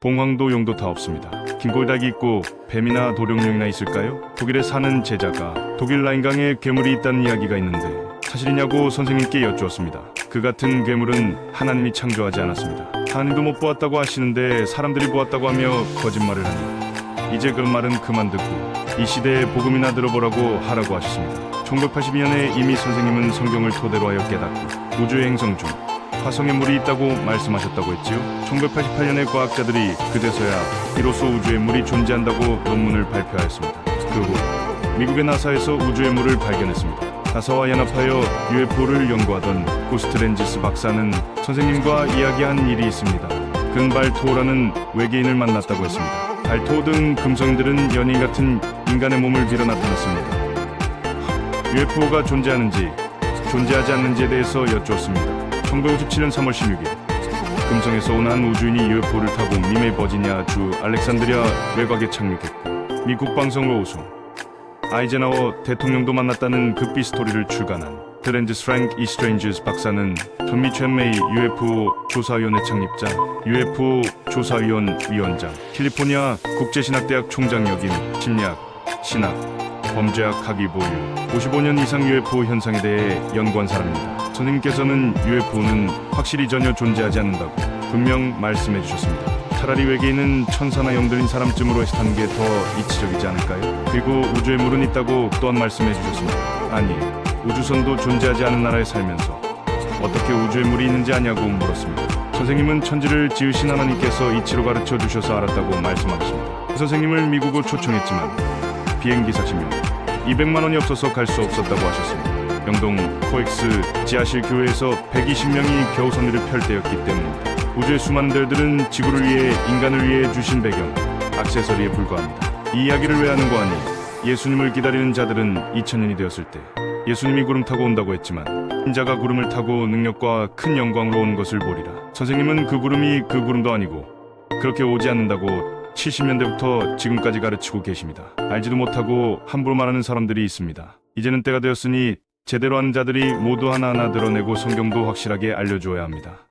봉황도 용도 다 없습니다. 긴골닭이 있고 뱀이나 도룡령이나 있을까요? 독일에 사는 제자가 독일 라인강에 괴물이 있다는 이야기가 있는데 사실이냐고 선생님께 여쭈었습니다. 그 같은 괴물은 하나님이 창조하지 않았습니다. 하나님도 못 보았다고 하시는데 사람들이 보았다고 하며 거짓말을 하니 이제 그 말은 그만 듣고 이 시대에 복음이나 들어보라고 하라고 하셨습니다. 1982년에 이미 선생님은 성경을 토대로 하여 깨닫고 우주의 행성 중 화성에 물이 있다고 말씀하셨다고 했지요. 1988년에 과학자들이 그제서야 비로소 우주에 물이 존재한다고 논문을 발표하였습니다. 그 후 미국의 나사에서 우주의 물을 발견했습니다. 나사와 연합하여 UFO를 연구하던 고스트렌지스 박사는 선생님과 이야기한 일이 있습니다. 근발토라는 외계인을 만났다고 했습니다. 발토 등 금성들은 연인 같은 인간의 몸을 빌어 나타났습니다. UFO가 존재하는지 존재하지 않는지에 대해서 여쭈었습니다. 1957년 3월 16일. 금성에서 온 한 우주인이 UFO를 타고 미메 버지니아 주 알렉산드리아 외곽에 착륙했고 미 국방성 로우송 아이젠하워 대통령도 만났다는 극비 스토리를 출간한 트렌드 스랭 이스트레인지스 박사는 전미 첸메이 UFO 조사위원회 창립자, UFO 조사위원 위원장, 캘리포니아 국제신학대학 총장 역임, 심리학, 신학, 범죄학 학위 보유, 55년 이상 UFO 현상에 대해 연구한 사람입니다. 선생님께서는 UFO는 확실히 전혀 존재하지 않는다고 분명 말씀해 주셨습니다. 차라리 외계인은 천사나 영들인 사람쯤으로 해석하는 게 더 이치적이지 않을까요? 그리고 우주에 물은 있다고 또한 말씀해 주셨습니다. 아니, 우주선도 존재하지 않은 나라에 살면서 어떻게 우주에 물이 있는지 아냐고 물었습니다. 선생님은 천지를 지으신 하나님께서 이치로 가르쳐 주셔서 알았다고 말씀하셨습니다. 그 선생님을 미국으로 초청했지만 비행기 사시면 200만 원이 없어서 갈 수 없었다고 하셨습니다. 영동 코엑스 지하실 교회에서 120명이 겨우 선미를 펼 때였기 때문입니다. 우주의 수많은 별들은 지구를 위해 인간을 위해 주신 배경, 액세서리에 불과합니다. 이 이야기를 왜 하는 거 아니? 예수님을 기다리는 자들은 2000년이 되었을 때 예수님이 구름 타고 온다고 했지만 인자가 구름을 타고 능력과 큰 영광으로 오는 것을 보리라. 선생님은 그 구름이 그 구름도 아니고 그렇게 오지 않는다고 70년대부터 지금까지 가르치고 계십니다. 알지도 못하고 함부로 말하는 사람들이 있습니다. 이제는 때가 되었으니 제대로 하는 자들이 모두 하나하나 드러내고 성경도 확실하게 알려주어야 합니다.